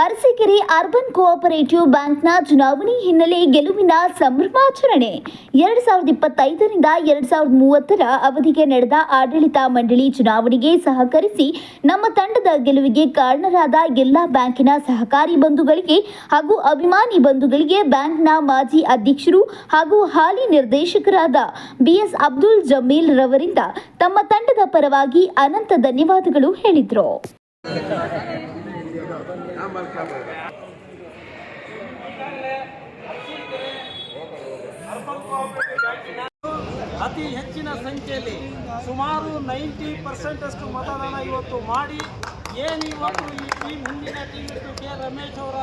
Challakere urban cooperative ಬ್ಯಾಂಕ್ನ ಚುನಾವಣೆ ಹಿನ್ನೆಲೆ ಗೆಲುವಿನ ಸಂಭ್ರಮಾಚರಣೆ. ಎರಡ್ ಸಾವಿರದ ಇಪ್ಪತ್ತೈದರಿಂದ ಎರಡ್ ಸಾವಿರದ ಮೂವತ್ತರ ಅವಧಿಗೆ ನಡೆದ ಆಡಳಿತ ಮಂಡಳಿ ಚುನಾವಣೆಗೆ ಸಹಕರಿಸಿ ನಮ್ಮ ತಂಡದ ಗೆಲುವಿಗೆ ಕಾರಣರಾದ ಎಲ್ಲ ಬ್ಯಾಂಕಿನ ಸಹಕಾರಿ ಬಂಧುಗಳಿಗೆ ಹಾಗೂ ಅಭಿಮಾನಿ ಬಂಧುಗಳಿಗೆ ಬ್ಯಾಂಕ್ನ ಮಾಜಿ ಅಧ್ಯಕ್ಷರು ಹಾಗೂ ಹಾಲಿ ನಿರ್ದೇಶಕರಾದ ಬಿಎಸ್ ಅಬ್ದುಲ್ ಜಮೀಲ್ ರವರಿಂದ ತಮ್ಮ ತಂಡದ ಪರವಾಗಿ ಅನಂತ ಧನ್ಯವಾದಗಳು ಹೇಳಿದರು. ಅತಿ ಹೆಚ್ಚಿನ ಸಂಖ್ಯೆಯಲ್ಲಿ ಸುಮಾರು ನೈಂಟಿ ಪರ್ಸೆಂಟ್ ಅಷ್ಟು ಮತದಾನ ಇವತ್ತು ಮಾಡಿ ಏನು ಇವತ್ತು ಈ ಮುಂದಿನ ಟೀಮ್ ಇತ್ತು ಕೆ ರಮೇಶ್ ಅವರ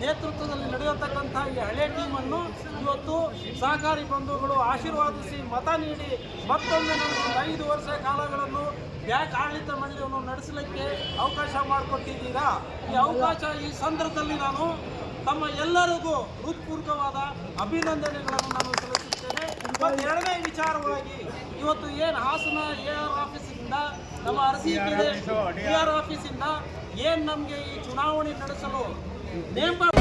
ನೇತೃತ್ವದಲ್ಲಿ ನಡೆಯತಕ್ಕಂಥ ಈ ಹಳೆ ಟೀಮನ್ನು ಇವತ್ತು ಸಹಕಾರಿ ಬಂಧುಗಳು ಆಶೀರ್ವಾದಿಸಿ ಮತ ನೀಡಿ ಮತ್ತೊಮ್ಮೆ ನಮಗೆ ಐದು ವರ್ಷ ಕಾಲಗಳನ್ನು ಬ್ಯಾಂಕ್ ಆಡಳಿತ ಮಂಡಳಿಯನ್ನು ನಡೆಸಲಿಕ್ಕೆ ಅವಕಾಶ ಮಾಡಿಕೊಟ್ಟಿದ್ದೀರಾ? ಈ ಅವಕಾಶ ಈ ಸಂದರ್ಭದಲ್ಲಿ ನಾನು ತಮ್ಮ ಎಲ್ಲರಿಗೂ ಹೃತ್ಪೂರ್ವಕವಾದ ಅಭಿನಂದನೆಗಳನ್ನು ನಾನು ಸಲ್ಲಿಸುತ್ತೇನೆ. ಮತ್ತು ಎರಡನೇ ವಿಚಾರವಾಗಿ ಇವತ್ತು ಏನು ಹಾಸನ ಎ ಆರ್ ಆಫೀಸಿಂದ ನಮ್ಮ ಅರಸಿ ಪಿ ಆರ್ ಆಫೀಸಿಂದ ಏನು ನಮಗೆ ಈ ಚುನಾವಣೆ ನಡೆಸಲು ನೇಮ